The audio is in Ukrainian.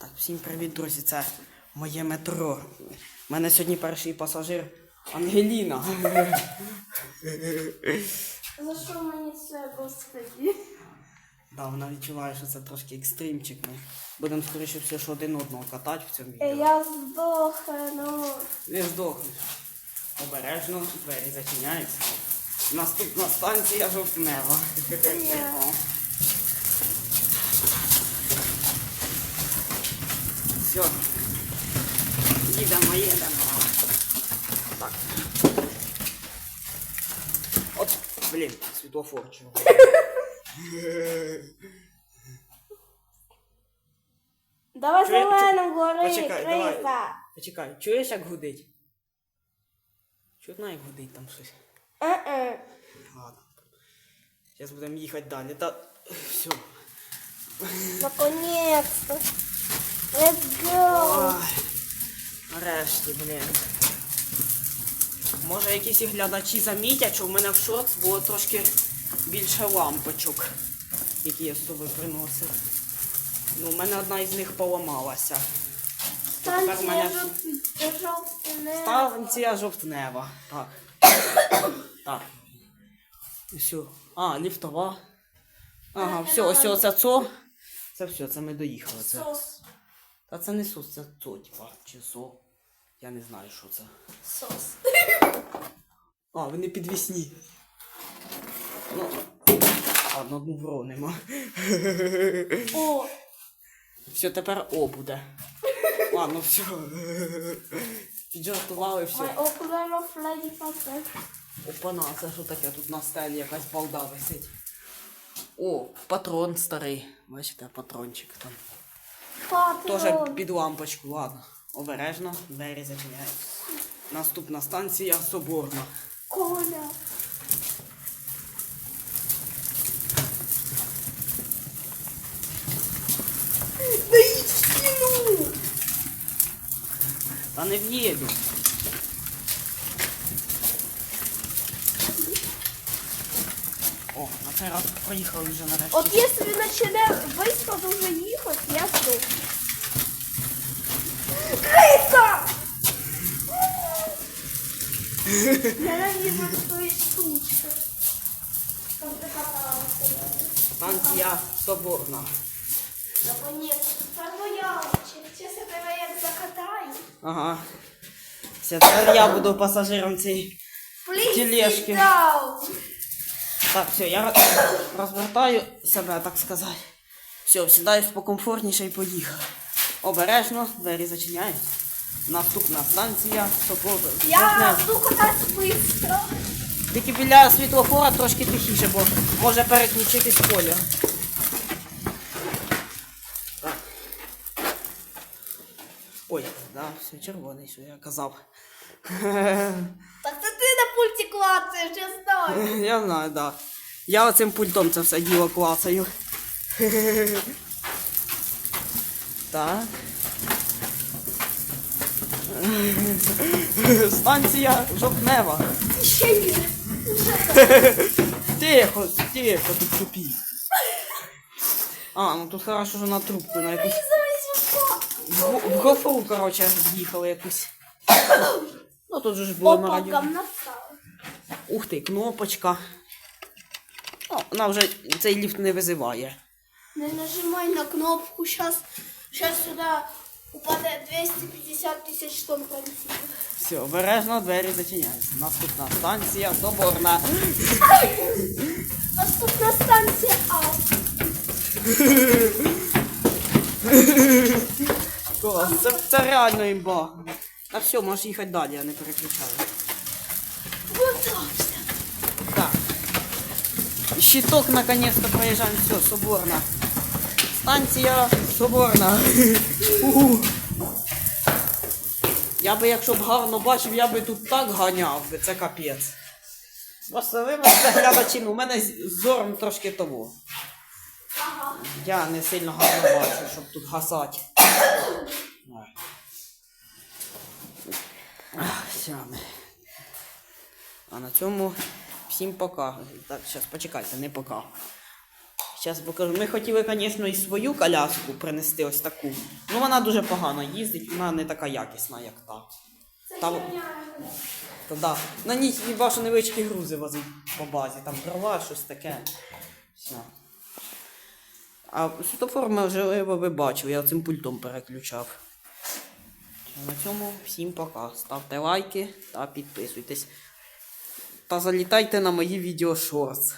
Так, всім привіт, друзі. Це моє метро. У мене сьогодні перший пасажир Ангеліна. За що мені це, господи? Да, вона відчуває, що це трошки екстримчик. Ми будемо скоріше все, що один одного катати в цьому відео. Я здохну. Не здохнеш. Обережно, двері зачиняються. Наступна станція жовтнева. Все. Їдемо, їдемо. Так. От, блін, світлофор чого. Давай Чує- зеленим гори, Почекай, давай. криса. Почекай, чуєш, як гудить? Чутно, як гудить там щось. Е-е. Ладно. Зараз будемо їхати далі. Та все. Наконец-то. Let's go. Нарешті, блін. Може якісь і глядачі замітять, що в мене в шорт було трошки більше лампочок, які я з собою приносив. Ну, у мене одна із них поламалася. В мене Станція станція жовтнева. Так. Так. Все. А, ліфтова. Ага, все, ось оце цо. Це все, це ми доїхали. Це. Та це не сос, це цо, типа, чи со. Я не знаю, що це. Сос. А, вони підвісні. Ну, ладно, одну вронимо. О, Все, тепер О буде. Ладно, все. Піджартували все. ocular of Lady Papa. Опана, це що таке? Тут на стелі якась балда висить. О, патрон старий. Бачите, патрончик там. Тоже Патрон. під лампочку, ладно. Обережно, двері зачиняються. Наступна станція Соборна. Коля. Та не в'їду. О, на цей раз проїхали вже нарешті. От якщо він почне швидко дуже їхати, я здохну. Криса! Ненавижу свої штучки. Там прикаталася. Станція Соборна. Наконец, Фарбоялчик, чесно тебе як закатаю. Ага. Все, тепер я буду пасажиром цієї. Please Тележки. sit down. Так, все, я роз- розвертаю себе, так сказати. Все, сідаю покомфортніше і поїхав. Обережно, двері зачиняються. Наступна станція. Я буду кататися швидко. Тільки біля світлофора трошки тихіше, бо може переключитись. Так. Ой, да, все червоний, що я казав. Так клацаєш, я знаю. Я знаю, да. Я оцим пультом це все діло клацаю. Так. Станція жовтнева. Ще є. Тихо, тихо, тут тупі. А, ну тут хорошо, що на трубку на якусь. В, в гофру, короче, їхали якусь. Ну тут же ж було на радіо. Ух ти, кнопочка. Ну, вона вже цей ліфт не визиває. Не нажимай на кнопку, сейчас сюда упадет 250 тысяч тонн бензина. Все, обережно двері зачиняються. Наступна станція Соборна. Наступна станція А. Клас, Це, це реально імба. Та все, можеш їхати далі, я не переключаю. Готовься. Так. Щиток наконец-то проезжаем. Все, Соборна. Станція Соборна. Я би, якщо б гарно бачив, я би тут так ганяв би, це капець. Вибачте, глядачі, ну, у мене зором трошки того. Я не сильно гарно бачу, щоб тут гасати. А на цьому всім пока. Так, зараз почекайте, не пока. Зараз покажу. Ми хотіли, звісно, і свою коляску принести ось таку. Ну вона дуже погано їздить, вона не така якісна, як та. Це Там- Та да. На ній хіба що невеличкі грузи возить по базі, там дрова, щось таке. Все. А світофор ми вже ви бачили, я цим пультом переключав. На цьому всім пока. Ставте лайки та підписуйтесь. Та залітайте на мої відео шортс.